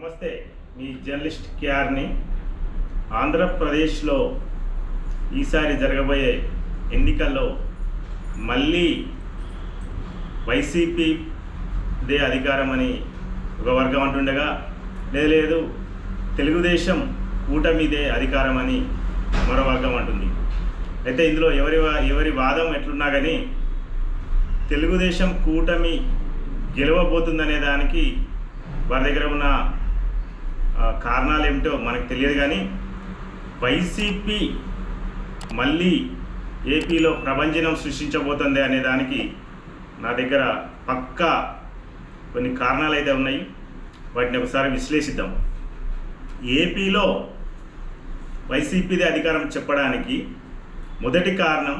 నమస్తే. మీ జర్నలిస్ట్ కేఆర్ని ఆంధ్రప్రదేశ్లో ఈసారి జరగబోయే ఎన్నికల్లో మళ్ళీ వైసీపీదే అధికారం అని ఒక వర్గం అంటుండగా లేదు లేదు తెలుగుదేశం కూటమిదే అధికారం అని మరో వర్గం అంటుంది. అయితే ఇందులో ఎవరి వా- ఎవరి వాదం ఎట్లున్నా కానీ తెలుగుదేశం కూటమి గెలవబోతుందనే దానికి వారి దగ్గర ఉన్న కారణాలు ఏమిటో మనకు తెలియదు కానీ వైసీపీ మళ్ళీ ఏపీలో ప్రభంజనం సృష్టించబోతుంది అనే దానికి నా దగ్గర పక్కా కొన్ని కారణాలు అయితే ఉన్నాయి. వాటిని ఒకసారి విశ్లేషిద్దాం. ఏపీలో వైసీపీది అధికారం చెప్పడానికి మొదటి కారణం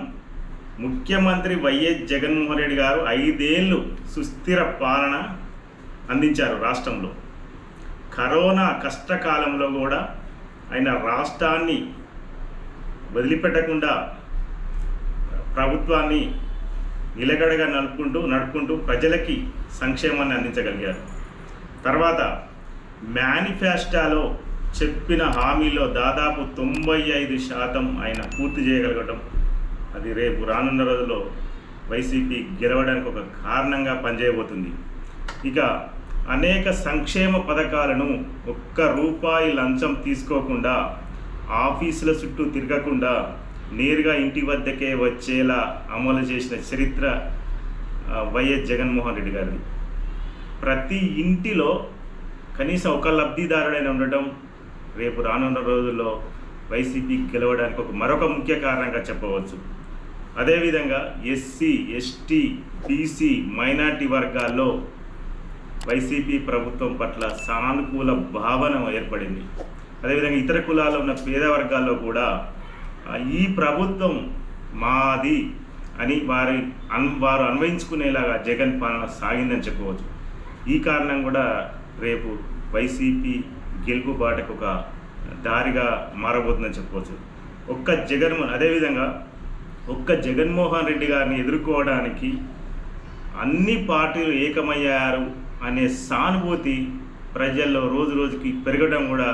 ముఖ్యమంత్రి వైఎస్ జగన్మోహన్ రెడ్డి గారు ఐదేళ్ళు సుస్థిర పాలన అందించారు రాష్ట్రంలో. కరోనా కష్టకాలంలో కూడా ఆయన రాష్ట్రాన్ని వదిలిపెట్టకుండా ప్రభుత్వాన్ని నిలకడగా నడుపుకుంటూ నడుపుకుంటూ ప్రజలకి సంక్షేమాన్ని అందించగలిగారు. తర్వాత మేనిఫెస్టోలో చెప్పిన హామీలో దాదాపు తొంభై ఐదు శాతం ఆయన పూర్తి చేయగలగటం అది రేపు రానున్న రోజుల్లో వైసీపీ గెలవడానికి ఒక కారణంగా పనిచేయబోతుంది. ఇక అనేక సంక్షేమ పథకాలను ఒక్క రూపాయి లంచం తీసుకోకుండా ఆఫీసుల చుట్టూ తిరగకుండా నేరుగా ఇంటి వద్దకే వచ్చేలా అమలు చేసిన చరిత్ర వైఎస్ జగన్మోహన్ రెడ్డి గారిది. ప్రతి ఇంటిలో కనీసం ఒక లబ్ధిదారుడైన ఉండటం రేపు రానున్న రోజుల్లో వైసీపీ గెలవడానికి ఒక మరొక ముఖ్య కారణంగా చెప్పవచ్చు. అదేవిధంగా ఎస్సీ ఎస్టీ బీసీ మైనార్టీ వర్గాల్లో వైసీపీ ప్రభుత్వం పట్ల సానుకూల భావన ఏర్పడింది. అదేవిధంగా ఇతర కులాల్లో ఉన్న పేద వర్గాల్లో కూడా ఈ ప్రభుత్వం మాది అని వారి అన్ వారు అన్వయించుకునేలాగా జగన్ పాలన సాగిందని చెప్పవచ్చు ఈ కారణం కూడా రేపు వైసీపీ గెలుపు బాటకు ఒక దారిగా మారబోతుందని చెప్పవచ్చు ఒక్క జగన్మోహన్ అదేవిధంగా ఒక్క జగన్మోహన్ రెడ్డి గారిని ఎదుర్కోవడానికి అన్ని పార్టీలు ఏకమయ్యారు అనే సానుభూతి ప్రజల్లో రోజు రోజుకి పెరగడం కూడా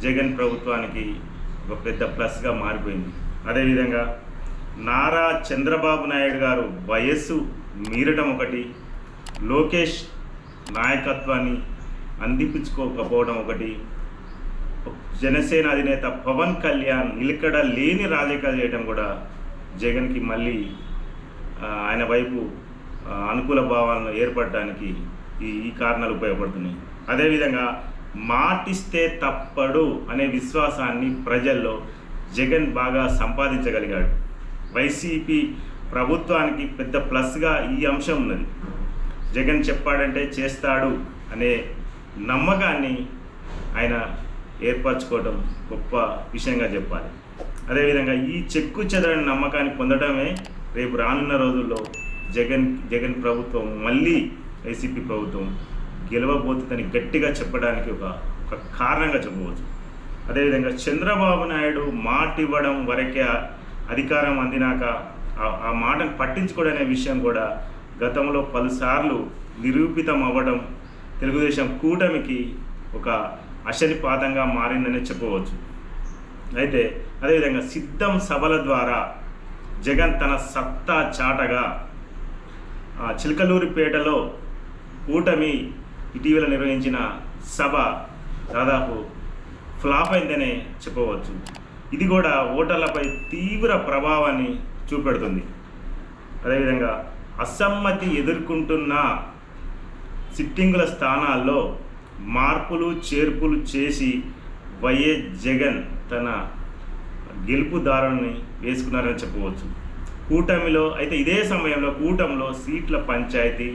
జగన్ ప్రభుత్వానికి ఒక పెద్ద ప్లస్గా మారిపోయింది. అదేవిధంగా నారా చంద్రబాబు నాయుడు గారు వయస్సు మీరడం ఒకటి లోకేష్ నాయకత్వాన్ని అందిపించుకోకపోవడం ఒకటి జనసేన అధినేత పవన్ కళ్యాణ్ నిలకడ లేని రాజకీయాలు చేయడం కూడా జగన్కి మళ్ళీ ఆయన వైపు అనుకూల భావాలను ఏర్పడడానికి ఈ ఈ కారణాలు ఉపయోగపడుతున్నాయి. అదేవిధంగా మాటిస్తే తప్పడు అనే విశ్వాసాన్ని ప్రజల్లో జగన్ బాగా సంపాదించగలిగాడు. వైసీపీ ప్రభుత్వానికి పెద్ద ప్లస్గా ఈ అంశం ఉన్నది. జగన్ చెప్పాడంటే చేస్తాడు అనే నమ్మకాన్ని ఆయన ఏర్పరచుకోవడం గొప్ప విషయంగా చెప్పాలి. అదేవిధంగా ఈ చెక్కు చెదరని నమ్మకాన్ని పొందడమే రేపు రానున్న రోజుల్లో జగన్ జగన్ ప్రభుత్వం మళ్ళీ వైసీపీ ప్రభుత్వం గెలవబోతుందని గట్టిగా చెప్పడానికి ఒక ఒక కారణంగా చెప్పవచ్చు. అదేవిధంగా చంద్రబాబు నాయుడు మాట ఇవ్వడం వరకే అధికారం అందినాక ఆ- మాటను పట్టించుకోవడనే విషయం కూడా గతంలో పలుసార్లు నిరూపితం అవ్వడం తెలుగుదేశం కూటమికి ఒక అశనిపాతంగా మారిందని చెప్పవచ్చు. అయితే అదేవిధంగా సిద్ధం సభల ద్వారా జగన్ తన సత్తా చాటగా ఆ, చిలకలూరిపేటలో కూటమి ఇటీవల నిర్వహించిన సభ దాదాపు ఫ్లాప్ అయిందనే చెప్పవచ్చు. ఇది కూడా ఓటర్లపై తీవ్ర ప్రభావాన్ని చూపెడుతుంది. అదేవిధంగా అసమ్మతి ఎదుర్కొంటున్న సిట్టింగుల స్థానాల్లో మార్పులు చేర్పులు చేసి వైఎస్ జగన్ తన గెలుపుదారుని వేసుకున్నారని చెప్పవచ్చు. కూటమిలో అయితే ఇదే సమయంలో కూటమిలో సీట్ల పంచాయతీ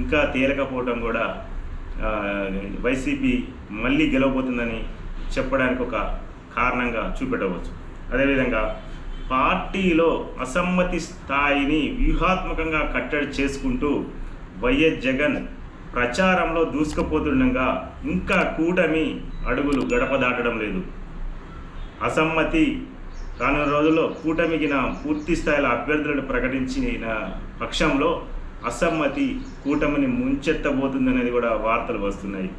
ఇంకా తేలకపోవడం కూడా వైసీపీ మళ్ళీ గెలవబోతుందని చెప్పడానికి ఒక కారణంగా చూపెట్టవచ్చు. అదేవిధంగా పార్టీలో అసమ్మతి స్థాయిని వ్యూహాత్మకంగా కట్టడి చేసుకుంటూ వైఎస్ జగన్ ప్రచారంలో దూసుకుపోతుండగా ఇంకా కూటమి అడుగులు గడప దాటడం లేదు. అసమ్మతి రానున్న రోజుల్లో కూటమికి నా పూర్తి స్థాయిలో అభ్యర్థులను ప్రకటించిన పక్షంలో అసమ్మతి కూటమిని ముంచెత్తబోతుందనేది కూడా వార్తలు వస్తున్నాయి.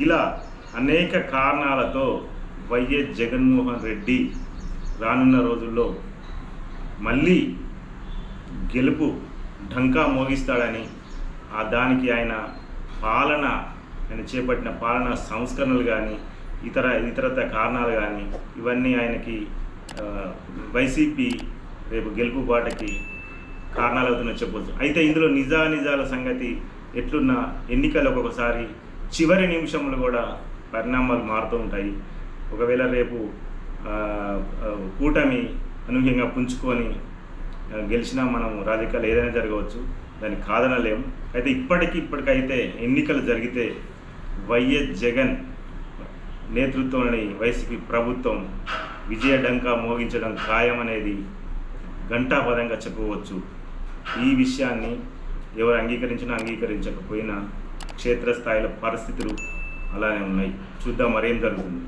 ఇలా అనేక కారణాలతో వైఎస్ జగన్మోహన్ రెడ్డి రానున్న రోజుల్లో మళ్ళీ గెలుపు ఢంకా మోగిస్తాడని ఆ దానికి ఆయన పాలన ఆయన చేపట్టిన పాలన సంస్కరణలు కానీ ఇతర ఇతరత కారణాలు కానీ ఇవన్నీ ఆయనకి వైసీపీ రేపు గెలుపు బాటకి కారణాలు అవుతున్నాయి చెప్పవచ్చు అయితే ఇందులో నిజానిజాల సంగతి ఎట్లున్నా ఎన్నికలు ఒక్కొక్కసారి చివరి నిమిషంలో కూడా పరిణామాలు మారుతూ ఉంటాయి. ఒకవేళ రేపు కూటమి అనూహ్యంగా పుంజుకొని గెలిచినా మనం రాజకీయాలు ఏదైనా జరగవచ్చు. దాన్ని కాదనలేం అయితే ఇప్పటికి ఇప్పటికైతే ఎన్నికలు జరిగితే వైఎస్ జగన్ నేతృత్వంలోని వైసీపీ ప్రభుత్వం విజయ డంకా మోగించడం ఖాయమనేది ఘంటాపదంగా చెప్పవచ్చు. ఈ విషయాన్ని ఎవరు అంగీకరించినా అంగీకరించకపోయినా క్షేత్రస్థాయిలో పరిస్థితులు అలానే ఉన్నాయి. చూద్దాం మరేం జరుగుతుంది.